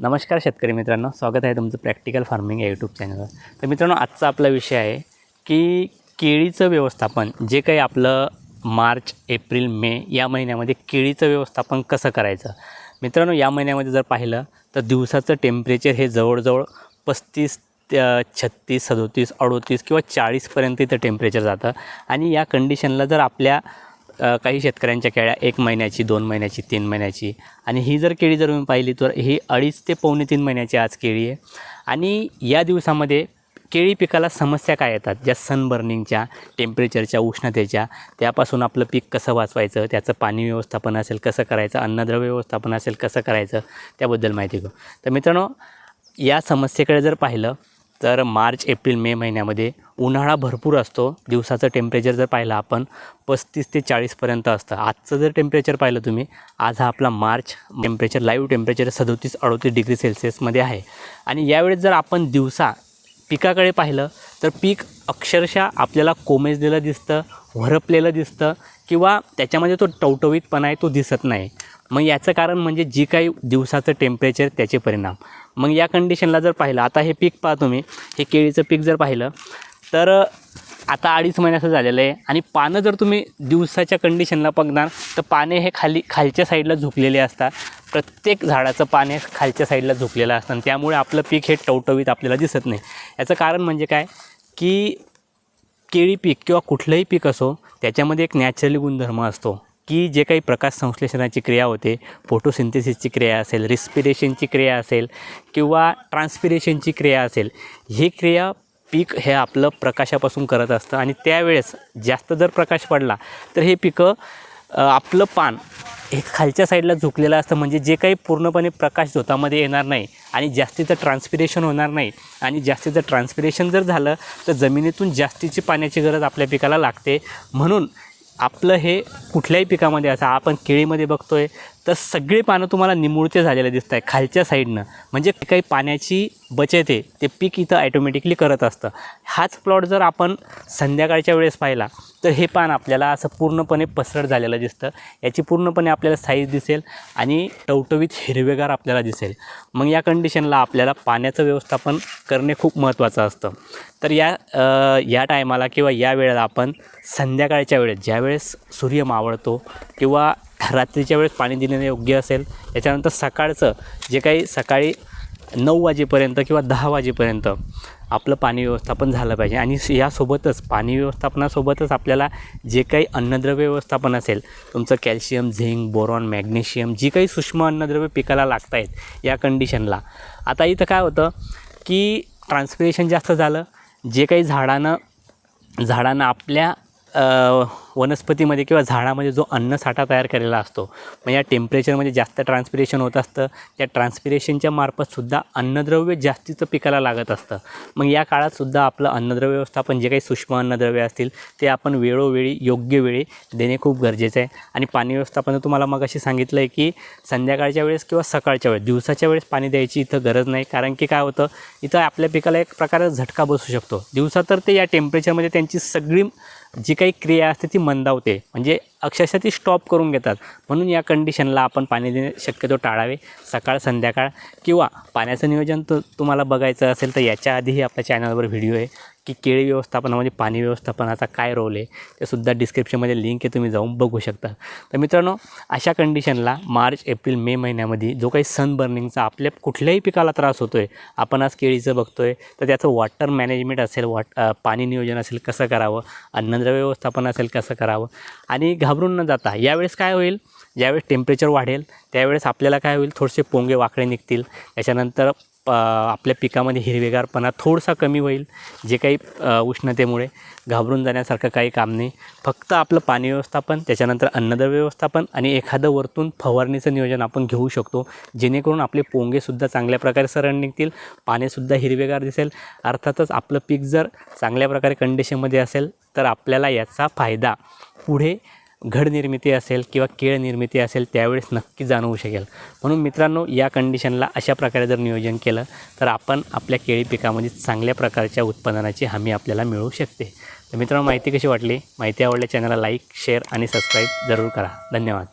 नमस्कार शेतकरी मित्रांनो स्वागत आहे तुमचं प्रॅक्टिकल फार्मिंग या यूट्यूब चॅनलवर तर मित्रांनो आजचा आपला विषय आहे की केळीचं व्यवस्थापन जे काही आपलं मार्च एप्रिल मे या महिन्यामध्ये केळीचं व्यवस्थापन कसं करायचं? मित्रांनो या महिन्यामध्ये जर पाहिलं तर दिवसाचं टेम्परेचर हे जवळजवळ पस्तीस छत्तीस सदोतीस अडोतीस किंवा चाळीसपर्यंत इथं टेम्परेचर जातं. आणि या कंडिशनला जर आपल्या काही शेतकऱ्यांच्या केळ्या एक महिन्याची दोन महिन्याची तीन महिन्याची. आणि ही जर केळी जर तुम्ही पाहिली तर ही अडीच ते पावणे तीन महिन्याची आज केळी आहे. आणि या दिवसामध्ये केळी पिकाला समस्या काय येतात? ज्या सनबर्निंगच्या टेम्परेचरच्या उष्णतेच्या त्यापासून आपलं पीक कसं वाचवायचं? त्याचं पाणी व्यवस्थापन असेल कसं करायचं? अन्नद्रव्य व्यवस्थापन असेल कसं करायचं? त्याबद्दल माहिती घेऊ. तर मित्रांनो या समस्येकडे जर पाहिलं तर मार्च एप्रिल मे महिन्यामध्ये उन्हाळा भरपूर असतो. दिवसाचं टेम्परेचर जर पाहिलं आपण पस्तीस ते चाळीसपर्यंत असतं. आजचं जर टेम्परेचर पाहिलं तुम्ही आज हा आपला मार्च टेम्परेचर लाईव्ह टेम्परेचर सदोतीस अडोतीस डिग्री सेल्सिअसमध्ये आहे. आणि यावेळेस जर आपण दिवसा पिकाकडे पाहिलं तर पीक अक्षरशः आपल्याला कोमेजलेलं दिसतं व्हरपलेलं दिसतं किंवा त्याच्यामध्ये तो टवटवीतपणा आहे तो दिसत नाही. मग याचं कारण म्हणजे जी काही दिवसाचं टेम्परेचर त्याचे परिणाम. मग या कंडिशनला जर पाहिलं आता हे पीक पाहा तुम्ही हे केळीचं पीक जर पाहिलं तर आता अडीच महिन्याचं झालेलं आहे आणि पानं जर तुम्ही दिवसाच्या कंडिशनला बघणार तर पाने हे खाली खालच्या साईडला झुकलेले असतात. प्रत्येक झाडाचं पाने खालच्या साईडला झुकलेलं असतं आणि त्यामुळे आपलं पीक हे टवटवीत आपल्याला दिसत नाही. याचं कारण म्हणजे काय? की केळी पीक किंवा कुठलंही पीक असो त्याच्यामध्ये एक नॅचरली गुणधर्म असतो की जे काही प्रकाश संश्लेषणाची क्रिया होते फोटोसिंथेसिसची क्रिया असेल रिस्पिरेशनची क्रिया असेल किंवा ट्रान्सपिरेशनची क्रिया असेल ही क्रिया पीक हे आपलं प्रकाशापासून करत असतं आणि त्यावेळेस जास्त जर प्रकाश पडला तर हे पिकं आपलं पान हे खालच्या साईडला झुकलेलं असतं. म्हणजे जे काही पूर्णपणे प्रकाश झोतामध्ये येणार नाही आणि जास्तीचं ट्रान्सपिरेशन होणार नाही आणि जास्तीचं ट्रान्सपिरेशन जर झालं तर जमिनीतून जास्तीची पाण्याची गरज आपल्या पिकाला लागते. म्हणून आपलं हे कुठल्याही पिकामध्ये असं आपण केळीमध्ये बघतो आहे तर सगळी पानं तुम्हाला निमुळते झालेले दिसत आहे खालच्या साईडनं. म्हणजे काही पाण्याची बचत आहे ते पीक इथं ॲटोमॅटिकली करत असतं. हाच प्लॉट जर आपण संध्याकाळच्या वेळेस पाहिला तर हे पान आपल्याला असं पूर्णपणे पसरट झालेलं दिसतं. याची पूर्णपणे आपल्याला साईज दिसेल आणि टवटवीत हिरवेगार आपल्याला दिसेल. मग या कंडिशनला आपल्याला पाण्याचं व्यवस्थापन करणे खूप महत्त्वाचं असतं. तर या या टायमाला किंवा या वेळेला आपण संध्याकाळच्या वेळेस ज्यावेळेस सूर्य मावळतो किंवा रात्रीच्या वेळेस पाणी दिलेलं योग्य असेल. त्याच्यानंतर सकाळचं जे काही सकाळी नऊ वाजेपर्यंत किंवा दहा वाजेपर्यंत आपलं पाणी व्यवस्थापन झालं पाहिजे. आणि यासोबतच पाणी व्यवस्थापनासोबतच आपल्याला जे काही अन्नद्रव्य व्यवस्थापन असेल तुमचं कॅल्शियम झिंक बोरॉन मॅग्नेशियम जी काही सूक्ष्म अन्नद्रव्य पिकाला लागत आहेत या कंडिशनला आता इथं काय होतं की ट्रान्सपिरेशन जास्त झालं. जे काही झाडानं झाडांना आपल्या वनस्पतीमध्ये किंवा झाडामध्ये जो अन्नसाठा तयार केलेला असतो मग या टेम्परेचरमध्ये जास्त ट्रान्सपिरेशन होत असतं. त्या ट्रान्सपिरेशनच्या मार्फतसुद्धा अन्नद्रव्य जास्तीचं पिकाला लागत असतं. मग या काळातसुद्धा आपलं अन्नद्रव्य व्यवस्थापन जे काही सूक्ष्म अन्नद्रव्य असतील ते आपण वेळोवेळी योग्य वेळी देणे खूप गरजेचं आहे. आणि पाणी व्यवस्थापन तुम्हाला मग अशी सांगितलं आहे की संध्याकाळच्या वेळेस किंवा सकाळच्या वेळेस दिवसाच्या वेळेस पाणी द्यायची इथं गरज नाही. कारण की काय होतं इथं आपल्या पिकाला एक प्रकारे झटका बसू शकतो. दिवसा तर ते या टेम्परेचरमध्ये त्यांची सगळी जी काही क्रिया असते ती मंदावते. म्हणजे अक्षरशः ती स्टॉप करून घेतात. म्हणून या कंडिशनला आपण पाणी देणे शक्यतो टाळावे. सकाळ संध्याकाळ किंवा पाण्याचं नियोजन तर तुम्हाला बघायचं असेल तर याच्या आधीही आपल्या चॅनलवर व्हिडिओ आहे. की केळी व्यवस्थापनामध्ये पाणी व्यवस्थापनाचा काय रोल आहे ते सुद्धा डिस्क्रिप्शनमध्ये लिंक आहे तुम्ही जाऊन बघू शकता. तर मित्रांनो अशा कंडिशनला मार्च एप्रिल मे महिन्यामध्ये जो काही सनबर्निंगचा आपल्या कुठल्याही पिकाला त्रास होतो आहे आपण आज केळीचं बघतो आहे तर त्याचं वॉटर मॅनेजमेंट असेल वॉट पाणी नियोजन असेल कसं करावं अन्नद्रव्य व्यवस्थापन असेल कसं करावं आणि घाबरून न जाता यावेळेस काय होईल? ज्यावेळेस टेम्परेचर वाढेल त्यावेळेस आपल्याला काय होईल? थोडेसे पोंगे वाकडे निघतील. त्याच्यानंतर प आपल्या पिकामध्ये हिरवेगारपणा थोडासा कमी होईल जे काही उष्णतेमुळे घाबरून जाण्यासारखं काही काम नाही. फक्त आपलं पाणी व्यवस्थापन त्याच्यानंतर अन्नद्रव्य व्यवस्थापन आणि एखादं वरतून फवारणीचं नियोजन आपण घेऊ शकतो. जेणेकरून आपले पोंगेसुद्धा चांगल्या प्रकारे सरळ निघतील पाणीसुद्धा हिरवेगार दिसेल. अर्थातच आपलं पीक जर चांगल्या प्रकारे कंडिशनमध्ये असेल तर आपल्याला याचा फायदा. पुढे घड निर्मिती असेल किंवा केळ निर्मिती असेल त्यावेळेस नक्की जाणवू शकेल. म्हणून मित्रांनो या कंडिशनला अशा प्रकारे जर नियोजन केलं तर आपण आपल्या केळी पिकामध्ये चांगल्या प्रकारच्या उत्पादनाची हमी आपल्याला मिळू शकते. तर मित्रांनो माहिती कशी वाटली? माहिती आवडल्या चॅनलला लाईक शेअर आणि सबस्क्राईब जरूर करा. धन्यवाद.